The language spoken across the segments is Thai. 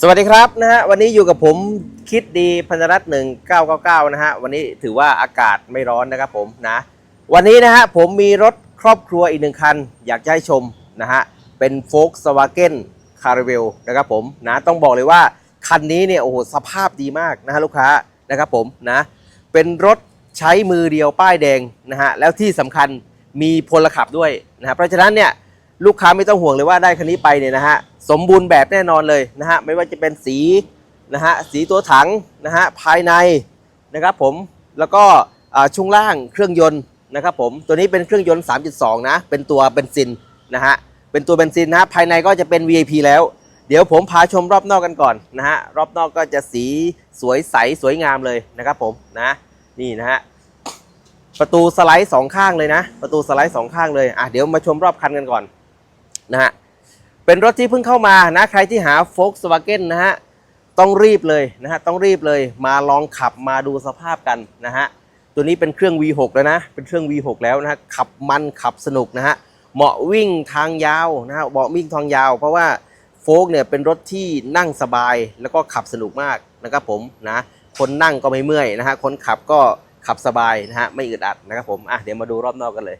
สวัสดีครับนะฮะวันนี้อยู่กับผมคิดดีพันธรัตน์หนึ่งเก้าเก้าเก้านะฮะวันนี้ถือว่าอากาศไม่ร้อนนะครับผมนะวันนี้นะฮะผมมีรถครอบครัวอีกหนึ่งคัน อยากจะให้ชมนะฮะเป็นโฟกสวาเกนคาร์เวลนะครับผมนะต้องบอกเลยว่าคันนี้เนี่ยโอ้โหสภาพดีมากนะฮะลูกค้านะครับผมนะเป็นรถใช้มือเดียวป้ายแดงนะฮะแล้วที่สำคัญมีพลขับด้วยนะฮะเพราะฉะนั้นเนี่ย ลูกค้าไม่ต้องห่วงเลยว่าได้คันนี้ไปเนี่ยนะฮะสมบูรณ์แบบแน่นอนเลยนะฮะไม่ว่าจะเป็นสีนะฮะสีตัวถังนะฮะภายในนะครับผมแล้วก็ช่วงล่างเครื่องยนต์นะครับผมตัวนี้เป็นเครื่องยนต์ 3.2 นะ เป็นตัวเบนซินนะฮะเป็นตัวเบนซินนะฮะภายในก็จะเป็น VIP แล้ว เดี๋ยวผมพาชมรอบนอกกันก่อนนะฮะรอบนอกก็จะสีสวยใสสวยงามเลยนะครับผมนะนี่นะฮะประตูสไลด์สองข้างเลยนะ ประตูสไลด์สองข้างเลยอะเดี๋ยวมาชมรอบคันกันก่อน นะฮะ เป็นรถที่เพิ่งเข้ามานะ ใครที่หา Volkswagen นะฮะ ต้องรีบเลยนะฮะ ต้องรีบเลย มาลองขับมาดูสภาพกันนะฮะ ตัวนี้เป็นเครื่อง V6 แล้วนะ เป็นเครื่อง V6 แล้วนะฮะ ขับมันขับสนุกนะฮะ เหมาะวิ่งทางยาวนะฮะ เหมาะวิ่งทางยาว เพราะว่าโฟกเนี่ยเป็นรถที่นั่งสบายแล้วก็ขับสนุกมากนะครับผมนะ คนนั่งก็ไม่เมื่อยนะฮะ คนขับก็ขับสบายนะฮะ ไม่อึดอัดนะครับผม อะ เดี๋ยวมาดูรอบนอกกันเลย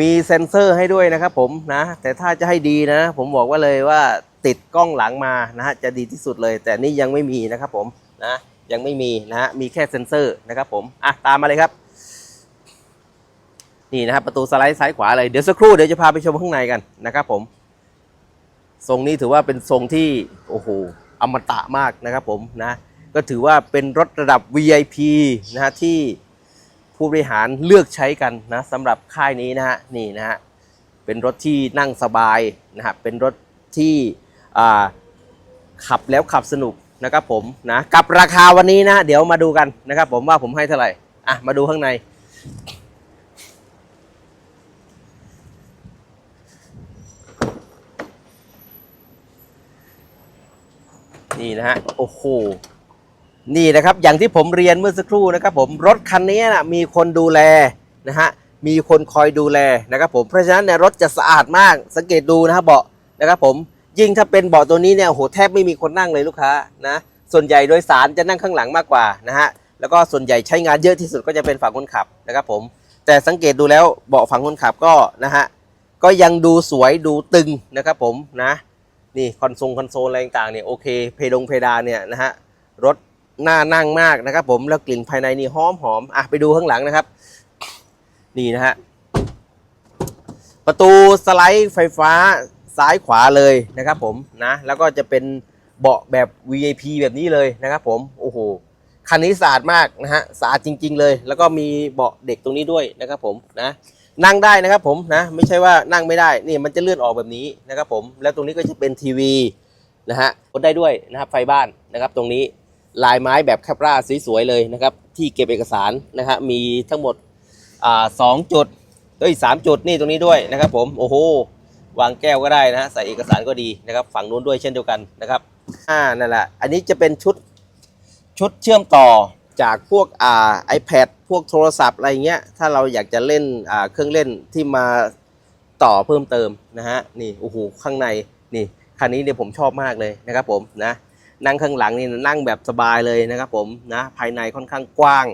มีเซ็นเซอร์ให้ด้วยนะครับผมนะแต่ถ้าจะให้ดีนะ ผมบอกว่าเลยว่าติดกล้องหลังมานะฮะจะดีที่สุดเลย แต่นี่ยังไม่มีนะครับผมนะยังไม่มีนะฮะมีแค่เซ็นเซอร์นะครับผมอะตามมาเลยครับ นี่นะครับประตูสไลด์ซ้ายขวาเลยเดี๋ยวสักครู่เดี๋ยวจะพาไปชมข้างในกันนะครับผม ทรงนี้ถือว่าเป็นทรงที่โอ้โหอมตะมากนะครับผมนะก็ถือว่าเป็นรถระดับ VIP นะฮะที่ ผู้บริหารเลือกใช้กันนะสำหรับค่ายนี้นะฮะนี่นะฮะเป็นรถที่นั่งสบายนะฮะเป็นรถที่ขับแล้วขับสนุกนะครับผมนะกับราคาวันนี้นะเดี๋ยวมาดูกันนะครับผมว่าผมให้เท่าไหร่อะมาดูข้างใน นี่นะฮะโอ้โห นี่นะครับอย่างที่ผมเรียนเมื่อสักครู่นะครับผมรถคันนี้นะมีคนดูแลนะฮะมีคนคอยดูแลนะครับผมเพราะฉะนั้นเนี่ยรถจะสะอาดมากสังเกตดูนะฮะเบาะนะครับผมยิ่งถ้าเป็นเบาะตัวนี้เนี่ยโหแทบไม่มีคนนั่งเลยลูกค้านะส่วนใหญ่โดยสารจะนั่งข้างหลังมากกว่านะฮะแล้วก็ส่วนใหญ่ใช้งานเยอะที่สุดก็จะเป็นฝั่งคนขับนะครับผมแต่สังเกตดูแล้วเบาะฝั่งคนขับก็นะฮะก็ยังดูสวยดูตึงนะครับผมนะนี่คอนโซลคอนโซลอะไรต่างเนี่ยโอเคเพดงเพดานเนี่ยนะฮะรถ น่านั่งมากนะครับ ผมแล้วกลิ่นภายในนี่หอมหอมอะไปดูข้างหลังนะครับ นี่นะฮะประตูสไลด์ไฟฟ้าซ้ายขวาเลยนะครับ ผมนะแล้วก็จะเป็นเบาะแบบ VIP แบบนี้เลยนะครับผมโอ้โหคันนี้สะอาดมากนะฮะสะอาดจริง ๆ เลย แล้วก็มีเบาะเด็กตรงนี้ด้วยนะครับ ผมนะนั่งได้นะครับผมนะไม่ใช่ว่านั่งไม่ได้นี่มันจะเลื่อนออกแบบนี้นะครับผมแล้วตรงนี้ก็จะเป็นทีวีนะฮะกดได้ด้วยนะครับไฟบ้านนะครับตรงนี้ ลายไม้แบบแคปราสวยๆเลยนะครับ ที่เก็บเอกสารนะฮะมีทั้งหมดอ่าสองจุดเอ้ยสามจุดนี่ตรงนี้ด้วยนะครับ ผมโอ้โหวางแก้วก็ได้นะฮะใส่เอกสารก็ดีนะครับ ฝั่งนู้นด้วยเช่นเดียวกันนะครับอ่านั่นแหละอันนี้จะเป็นชุดชุดเชื่อมต่อจากพวกอ่า iPad พวกโทรศัพท์อะไรเงี้ยถ้าเราอยากจะเล่นอ่าเครื่องเล่นที่มาต่อเพิ่มเติมนะฮะนี่โอ้โหข้างในนี่คันนี้เนี่ยผมชอบมากเลยนะครับผมนะ นั่งข้างหลังนี่นั่งแบบสบายเลยนะครับผมนะภายในค่อนข้างกว้าง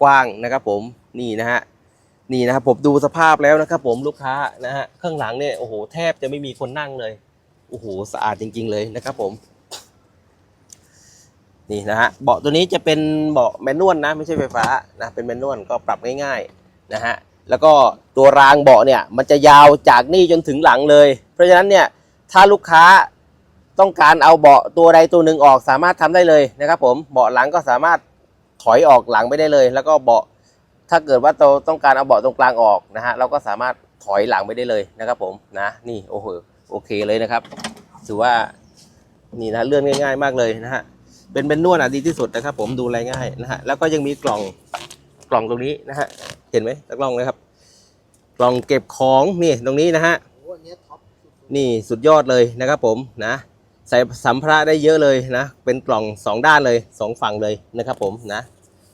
กว้างนะครับผมนี่นะฮะนี่นะครับผมดูสภาพแล้วนะครับผมลูกค้านะฮะข้างหลังเนี่ยโอ้โหแทบจะไม่มีคนนั่งเลยโอ้โหสะอาดจริง ๆ เลยนะครับผม นี่นะฮะเบาะตัวนี้จะเป็นเบาะแมนนวลนะ ไม่ใช่ไฟฟ้านะเป็นแมนนวลก็ปรับง่ายๆนะฮะแล้วก็ตัวรางเบาะเนี่ยมันจะยาวจากนี่จนถึงหลังเลย เพราะฉะนั้นเนี่ยถ้าลูกค้า ต้องการเอาเบาะตัวใดตัวหนึ่งออกสามารถทำได้เลยนะครับ ผมเบาะหลังก็สามารถถอยออกหลังไปได้เลย แล้วก็เบาะถ้าเกิดว่าเราต้องการเอาเบาะตรงกลางออกนะฮะเราก็สามารถถอยหลังไปได้เลยนะครับ ผมนะนี่โอ้โหโอเคเลยนะครับถือว่านี่นะเลื่อนง่าย ๆ มากเลยนะฮะเป็นเป็นนวดอะดีที่สุดนะครับ ผมดูแลง่ายนะฮะแล้วก็ยังมีกล่องกล่องตรงนี้นะฮะเห็นไหมตะกล่องนะครับ กล่องเก็บของนี่ตรงนี้นะฮะโอ้อันเนี้ยท็อปสุดนี่สุดยอดเลยนะครับผมนะ ใส่สัมภาระได้เยอะเลยนะ เป็นกล่องสองด้านเลยสองฝั่งเลยนะครับผมนะ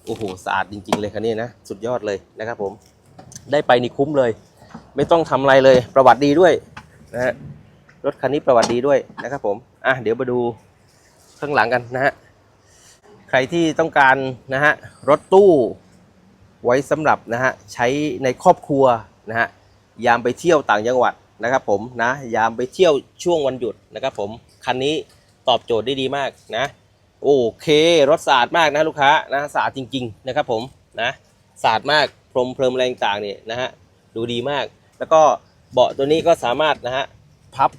โอ้โหสะอาดจริง ๆ เลยคันนี้นะ สุดยอดเลยนะครับผม ได้ไปนี่คุ้มเลย ไม่ต้องทำอะไรเลยประวัติดีด้วยนะฮะรถคันนี้ประวัติดีด้วยนะครับผมอะเดี๋ยวมาดูข้างหลังกันนะฮะใครที่ต้องการนะฮะรถตู้ไว้สำหรับนะฮะใช้ในครอบครัวนะฮะยามไปเที่ยวต่างจังหวัด นะครับผมนะยามไปเที่ยวช่วงวันหยุดนะครับผมคันนี้ตอบโจทย์ได้ดีมากนะ โอเครถสะอาดมากนะลูกค้านะสะอาดจริง ๆ นะครับผมนะสะอาดมากพรมเพลิมแรงต่างเนี่ยนะฮะดูดีมาก แล้วก็เบาะตัวนี้ก็สามารถนะฮะพับ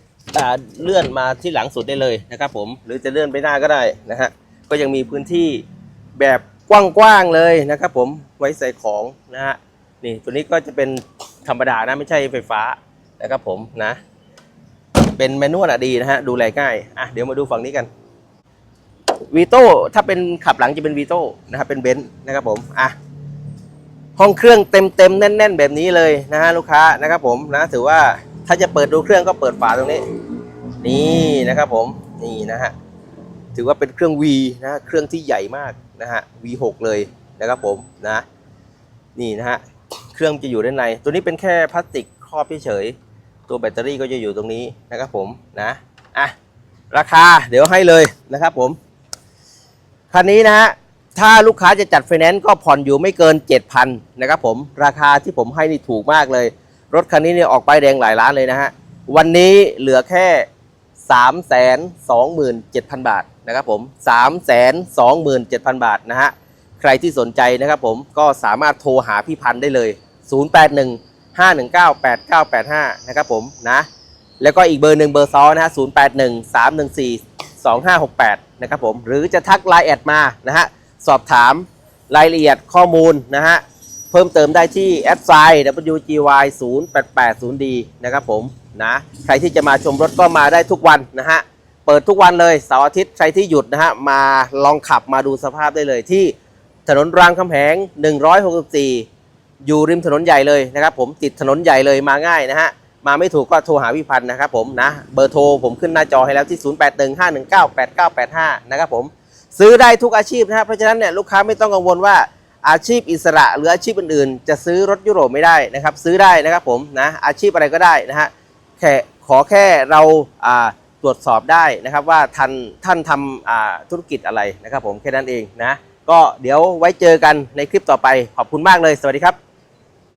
เลื่อนมาที่หลังสุดได้เลยนะครับผมหรือจะเลื่อนไปหน้าก็ได้นะฮะก็ยังมีพื้นที่แบบกว้างๆเลยนะครับผมไว้ใส่ของนะฮะนี่ตัวนี้ก็จะเป็นธรรมดานะไม่ใช่ไฟฟ้า นะครับผมนะ เป็นแมนนวลอะดีนะฮะดูแลง่ายอะเดี๋ยวมาดูฝั่งนี้กันวีโต้ถ้าเป็นขับหลังจะเป็นวีโต้นะครับเป็นเบนซ์นะครับผมอะห้องเครื่องเต็มเต็มๆแน่น ๆ แบบนี้เลยนะฮะลูกค้านะครับผมนะถือว่าถ้าจะเปิดดูเครื่องก็เปิดฝาตรงนี้ นี่นะครับผมนี่นะฮะถือว่าเป็นเครื่อง V นะเครื่องที่ใหญ่มากนะฮะ V6 เลยนะครับผมนะ นี่นะฮะเครื่องจะอยู่ด้านใน ตัวนี้เป็นแค่พลาสติกครอบเฉย ตัวแบตเตอรี่ก็จะอยู่ตรงนี้นะครับผมนะอะราคาเดี๋ยวให้เลยนะครับผมคันนี้นะฮะถ้าลูกค้าจะจัดไฟแนนซ์ก็ผ่อนอยู่ไม่เกิน 7,000นะครับผมราคาที่ผมให้นี่ถูกมากเลย รถคันนี้เนี่ยออกไปแดงหลายล้านเลยนะฮะวันนี้เหลือแค่ 3 2 7 0 0 0 บาทนะครับผม 3 2 7 0 0 0 บาทนะฮะใครที่สนใจนะครับผมก็สามารถโทรหาพี่พันธ์ได้เลย 081 519 8985 นะครับผมนะ แล้วก็อีกเบอร์หนึ่งเบอร์ซ้อนนะฮะ081 314 2568 นะครับผม หรือจะทักไลน์แอดมานะฮะ สอบถามรายละเอียดข้อมูลนะฮะ เพิ่มเติมได้ที่แอดไซน์ WGY 0880D นะครับผมนะ ใครที่จะมาชมรถก็มาได้ทุกวันนะฮะ เปิดทุกวันเลยเสาร์อาทิตย์ใครที่หยุดนะฮะ มาลองขับมาดูสภาพได้เลยที่ถนนรามคำแหง 164 อยู่ริมถนนใหญ่เลยนะครับ ผมติดถนนใหญ่เลยมาง่ายนะฮะมาไม่ถูกก็โทรหาพี่พันธ์นะครับผมนะเบอร์โทรผมขึ้นหน้าจอให้แล้วที่ 0815198985 นะครับผมซื้อได้ทุกอาชีพนะครับเพราะฉะนั้นเนี่ยลูกค้าไม่ต้องกังวลว่าอาชีพอิสระหรืออาชีพอื่นๆ จะซื้อรถยุโรปไม่ได้นะครับ ซื้อได้นะครับผมนะอาชีพอะไรก็ได้นะฮะแค่ขอแค่เราตรวจสอบได้นะครับว่าท่านท่านทำธุรกิจอะไรนะครับผมแค่นั้นเองนะก็เดี๋ยวไว้เจอกันในคลิปต่อไปขอบคุณมากเลย สวัสดีครับ